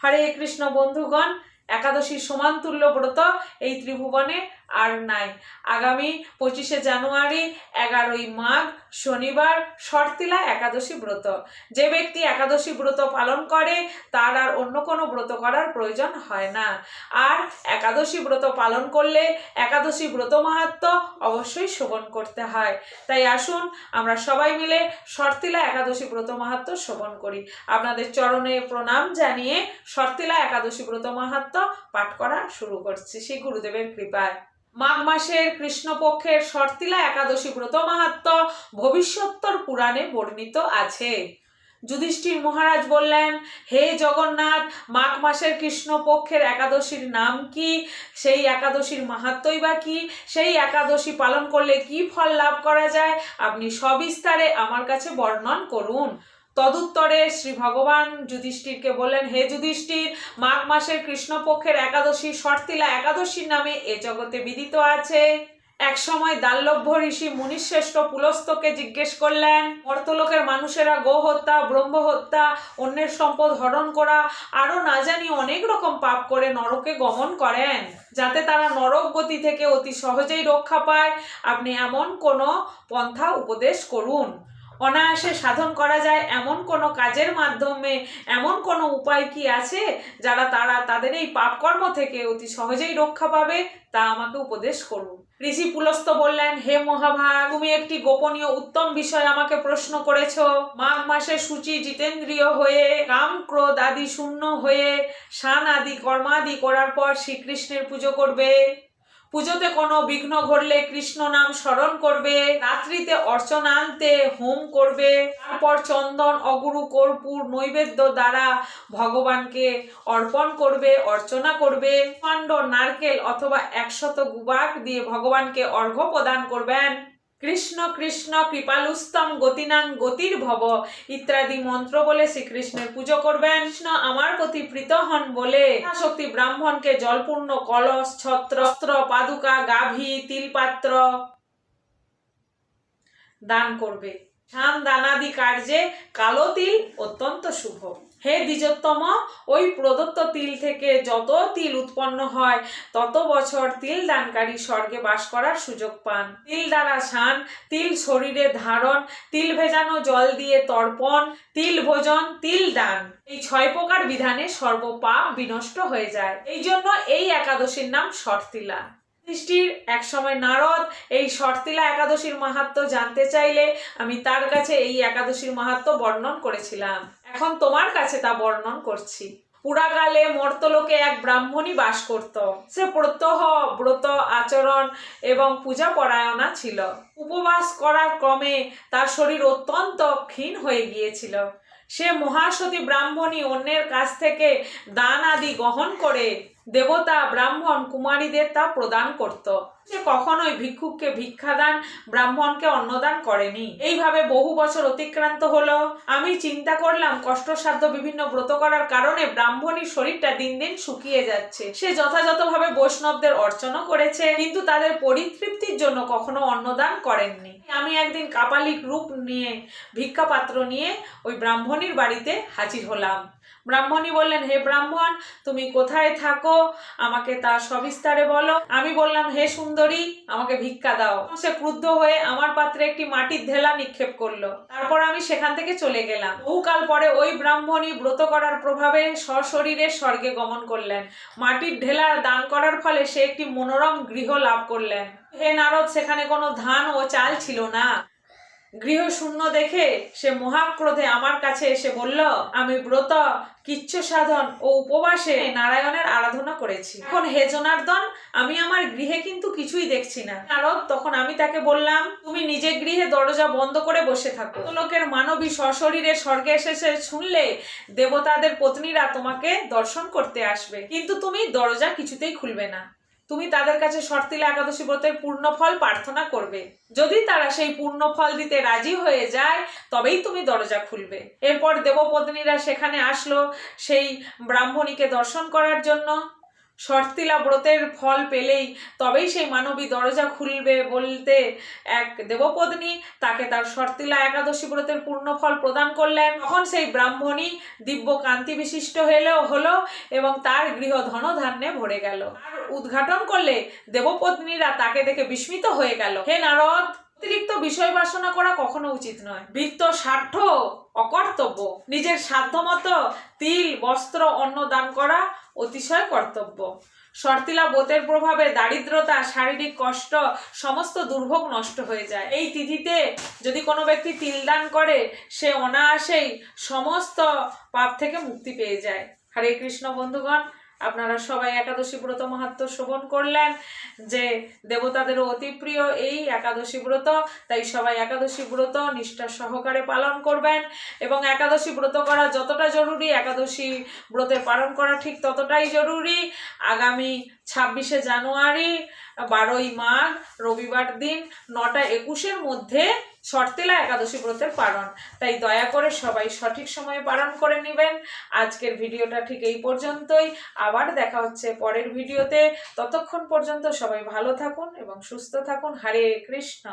হরে কৃষ্ণ বন্ধুগণ একাদশীর সমানতুল্য ব্রত এই ত্রিভুবনে আর নাই। আগামী পঁচিশে জানুয়ারি, এগারোই মাঘ, শনিবার, শর্তিলা একাদশী ব্রত। যে ব্যক্তি একাদশী ব্রত পালন করে, তার আর অন্য কোনো ব্রত করার প্রয়োজন হয় না। আর একাদশী ব্রত পালন করলে একাদশী ব্রত মাহাত্ম অবশ্যই শোভন করতে হয়। তাই আসুন, আমরা সবাই মিলে শর্তিলা একাদশী ব্রত মাহাত্ম শোভন করি। আপনাদের চরণে প্রণাম জানিয়ে শর্তিলা একাদশী ব্রত মাহাত্ম পাঠ করা শুরু করছি। সেই গুরুদেবের কৃপায়। মাঘ মাসের কৃষ্ণপক্ষের শর্তিলা একাদশী ব্রত মাহাত্ম ভবিষ্যত্তর পুরাণে বর্ণিত আছে। যুধিষ্ঠির মহারাজ বললেন, হে জগন্নাথ, মাঘ মাসের কৃষ্ণপক্ষের একাদশীর নাম কি? সেই একাদশীর মাহাত্মই বা কি? সেই একাদশী পালন করলে কি ফল লাভ করা যায়? আপনি সবিস্তারে আমার কাছে বর্ণন করুন। তদুত্তরে শ্রী ভগবান যুধিষ্ঠিরকে বললেন, হে যুধিষ্ঠির, মাঘ মাসের কৃষ্ণপক্ষের একাদশী শর্তিলা একাদশীর নামে এ জগতে বিদিত আছে। এক সময় দাল্লভ্য ঋষি মুনিশ্রেষ্ঠ পুলস্তকে জিজ্ঞেস করলেন, মর্তলোকের মানুষেরা গো হত্যা ব্রহ্ম হত্যা অন্যের সম্পদ হরণ করা, আরও না জানি অনেক রকম পাপ করে নরকে গমন করেন। যাতে তারা নরক গতি থেকে অতি সহজেই রক্ষা পায়, আপনি এমন কোনো পন্থা উপদেশ করুন। অনায়াসে সাধন করা যায়। এমন কোনো কাজের মাধ্যমে, এমন কোনো উপায় কি আছে যারা তারা তাদের এই পাপকর্ম থেকে অতি সহজেই রক্ষা পাবে? তা আমাকে উপদেশ করুন। ঋষি পুলস্ত বললেন, হে মহাভাগ, তুমি একটি গোপনীয় উত্তম বিষয় আমাকে প্রশ্ন করেছ। মাঘ মাসে সূচি জিতেন্দ্রীয় হয়ে, কাম ক্রোধ আদি শূন্য হয়ে শান আদি কর্মাদি করার পর শ্রীকৃষ্ণের পুজো করবে। পুজোতে কোনো বিঘ্ন ঘটলে কৃষ্ণ নাম স্মরণ করবে, রাত্রিতে অর্চনা আনতে হোম করবে, তারপর চন্দন, অগুরু, কর্পূর, নৈবেদ্য দ্বারা ভগবানকে অর্পণ করবে, অর্চনা করবে পাণ্ড নারকেল অথবা একশত গুবাক দিয়ে ভগবানকে অর্ঘ্য প্রদান করবেন। কৃষ্ণ কৃষ্ণ কৃপালুস্তম গতিনাং গতির ভব ইত্যাদি মন্ত্র বলে শ্রীকৃষ্ণের পুজো করবেন। কৃষ্ণ আমার প্রতি প্রীত হন বলে। শক্তি ব্রাহ্মণকে জলপূর্ণ কলস ছত্র অস্ত্র, পাদুকা গাভী তিলপাত্র দান করবে। ধান দানাদি কার্যে কালো তিল অত্যন্ত শুভ। হে দ্বিজোত্তম, ওই প্রদত্ত তিল থেকে যত তিল উৎপন্ন হয়, তত বছর তিল দানকারী স্বর্গে বাস করার সুযোগ পান। তিল দ্বারা স্নান তিল শরীরে ধারণ, তিল ভেজানো জল দিয়ে তর্পণ, তিল ভোজন, তিল দান। এই ছয় প্রকার বিধানে সর্বপাপ বিনষ্ট হয়ে যায়। এই জন্য এই একাদশীর নাম শর্তিলা সৃষ্টির এক সময় নারদ এই শর্তিলা একাদশীর মাহাত্ম জানতে চাইলে আমি তার কাছে এই একাদশীর মাহাত্ম বর্ণন করেছিলাম। এখন তোমার কাছে তা বর্ণন করছি। পুরাকালে মর্তলোকে এক ব্রাহ্মণী বাস করত। সে প্রত্যহ ব্রত আচরণ এবং পূজা পরায়ণা ছিল। উপবাস করার ক্রমে তার শরীর অত্যন্ত ক্ষীণ হয়ে গিয়েছিল। সে মহাসতী ব্রাহ্মণী অন্যের কাছ থেকে দান আদি গ্রহণ করে দেবতা ব্রাহ্মণ কুমারীদের তা প্রদান করত। সে কখনোই ভিক্ষুককে ভিক্ষাদান, ব্রাহ্মণকে অন্নদান করেনি। এইভাবে বহু বছর অতিক্রান্ত হলো। আমি চিন্তা করলাম, কষ্টসাধ্য বিভিন্ন ব্রত করার কারণে ব্রাহ্মণীর শরীরটা দিন দিন শুকিয়ে যাচ্ছে। সে যথাযথভাবে বৈষ্ণবদের অর্চনা করেছে, কিন্তু তাদের পরিতৃপ্তির জন্য কখনো অন্নদান করেননি। আমি একদিন কাপালিক রূপ নিয়ে, ভিক্ষাপাত্র নিয়ে ওই ব্রাহ্মণীর বাড়িতে হাজির হলাম। ব্রাহ্মণী বললেন, হে ব্রাহ্মণ, তুমি কোথায় থাকো? আমাকে তা সবিস্তারে বলো। আমি বললাম, হে সুন্দরী, আমাকে ভিক্ষা দাও। সে ক্রুদ্ধ হয়ে আমার পাত্রে একটি মাটির ঢেলা নিক্ষেপ করল। তারপর আমি সেখান থেকে চলে গেলাম। বহুকাল পরে ওই ব্রাহ্মণী ব্রত করার প্রভাবে সশরীরে স্বর্গে গমন করলেন। মাটির ঢেলা দান করার ফলে সে একটি মনোরম গৃহ লাভ করলেন। হে নারদ, সেখানে কোনো ধান ও চাল ছিল না। গৃহ শূন্য দেখে সে মহাক্রোধে আমার কাছে এসে বলল, আমি ব্রত, কিচ্ছ সাধন ও উপবাসে নারায়ণের আরাধনা করেছি। এখন হে জনার্দন, আমি আমার গৃহে কিন্তু কিছুই দেখছি না। নারদ, তখন আমি তাকে বললাম, তুমি নিজের গৃহে দরজা বন্ধ করে বসে থাকো। লোকের মানবী সশরীরে স্বর্গে এসেছে শুনলে দেবতাদের পত্নীরা তোমাকে দর্শন করতে আসবে। কিন্তু তুমি দরজা কিছুতেই খুলবে না। তুমি তাদের কাছে শর্তিলা একাদশী ব্রতের পূর্ণ ফল প্রার্থনা করবে। যদি তারা সেই পূর্ণ ফল দিতে রাজি হয়ে যায়, তবেই তুমি দরজা খুলবে। এরপর দেবপত্নীরা সেখানে আসলো সেই ব্রাহ্মণীকে দর্শন করার জন্য। শর্তিলা ব্রতের ফল পেলেই তবেই সেই মানবী দরজা খুলবে বলতে এক দেবপত্নী তাকে তার শর্তিলা একাদশী ব্রতের পূর্ণ ফল প্রদান করলেন। তখন সেই ব্রাহ্মণী দিব্য কান্তি বিশিষ্ট হলেও হলো এবং তার গৃহ ধনধান্যে ভরে গেল। আর উদ্ঘাটন করলে দেবপত্নীরা তাকে দেখে বিস্মিত হয়ে গেল। হে নারদ, অতিরিক্ত বিষয় বাসনা করা কখনো উচিত নয়। বৃত্ত স্বার্থ অকর্তব্য। নিজের সাধ্যমতো তিল, বস্ত্র, অন্ন দান করা অতিশয় কর্তব্য। শর্তিলা বোতের প্রভাবে দারিদ্রতা, শারীরিক কষ্ট সমস্ত দুর্ভোগ নষ্ট হয়ে যায়। এই তিথিতে যদি কোনো ব্যক্তি তিল দান করে, সে অনায়াসেই সমস্ত পাপ থেকে মুক্তি পেয়ে যায়। হরে কৃষ্ণ বন্ধুগণ আপনারা সবাই একাদশী ব্রত মাহাত্ম শোভন করলেন যে দেবতাদেরও অতি প্রিয় এই একাদশী ব্রত, তাই সবাই একাদশী ব্রত নিষ্ঠা সহকারে পালন করবেন এবং একাদশী ব্রত করা যতটা জরুরি, একাদশী ব্রতের পালন করা ঠিক ততটাই জরুরি। আগামী ছাব্বিশে জানুয়ারি, বারোই মাঘ, রবিবার দিন, নটা একুশের মধ্যে শর্তেলা একাদশী ব্রতের পালন। তাই দয়া করে সবাই সঠিক সময়ে পালন করে নেবেন। আজকের ভিডিওটা ঠিক এই পর্যন্তই। আবার দেখা হচ্ছে পরের ভিডিওতে। ততক্ষণ পর্যন্ত সবাই ভালো থাকুন এবং সুস্থ থাকুন। হরে কৃষ্ণ।